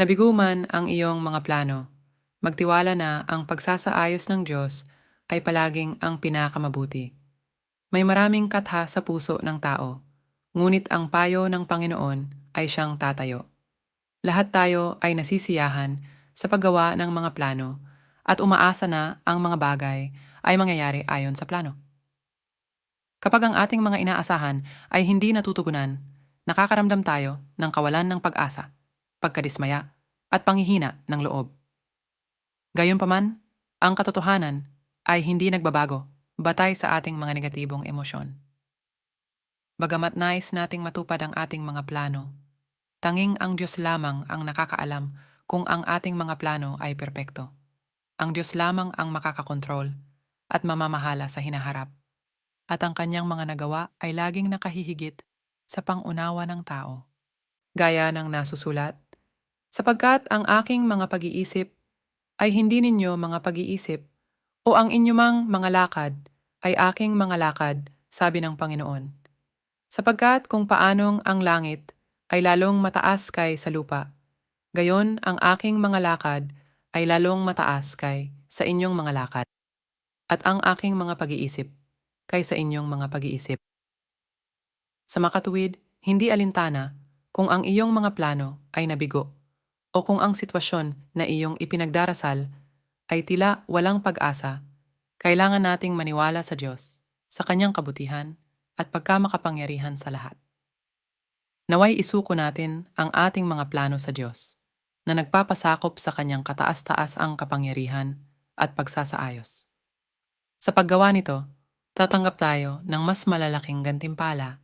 Nabigo man ang iyong mga plano, magtiwala na ang pagsasaayos ng Diyos ay palaging ang pinakamabuti. May maraming katha sa puso ng tao, ngunit ang payo ng Panginoon ay siyang tatayo. Lahat tayo ay nasisiyahan sa paggawa ng mga plano at umaasa na ang mga bagay ay mangyayari ayon sa plano. Kapag ang ating mga inaasahan ay hindi natutugunan, nakakaramdam tayo ng kawalan ng pag-asa, pagkadismaya, at panghihina ng loob. Gayunpaman, ang katotohanan ay hindi nagbabago batay sa ating mga negatibong emosyon. Bagamat nais nating matupad ang ating mga plano, tanging ang Diyos lamang ang nakakaalam kung ang ating mga plano ay perpekto. Ang Diyos lamang ang makakakontrol at mamamahala sa hinaharap at ang kanyang mga nagawa ay laging nakahihigit sa pangunawa ng tao. Gaya ng nasusulat, sapagkat ang aking mga pag-iisip ay hindi ninyo mga pag-iisip o ang inyumang mga lakad ay aking mga lakad, sabi ng Panginoon. Sapagkat kung paanong ang langit ay lalong mataas kay sa lupa, gayon ang aking mga lakad ay lalong mataas kay sa inyong mga lakad, at ang aking mga pag-iisip kaysa inyong mga pag-iisip. Sa makatuwid, hindi alintana kung ang iyong mga plano ay nabigo o kung ang sitwasyon na iyong ipinagdarasal ay tila walang pag-asa, kailangan nating maniwala sa Diyos, sa Kanyang kabutihan at pagkamakapangyarihan sa lahat. Naway isuko natin ang ating mga plano sa Diyos na nagpapasakop sa Kanyang kataas-taas ang kapangyarihan at pagsasaayos. Sa paggawa nito, tatanggap tayo ng mas malalaking gantimpala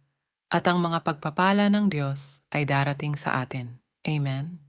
at ang mga pagpapala ng Diyos ay darating sa atin. Amen.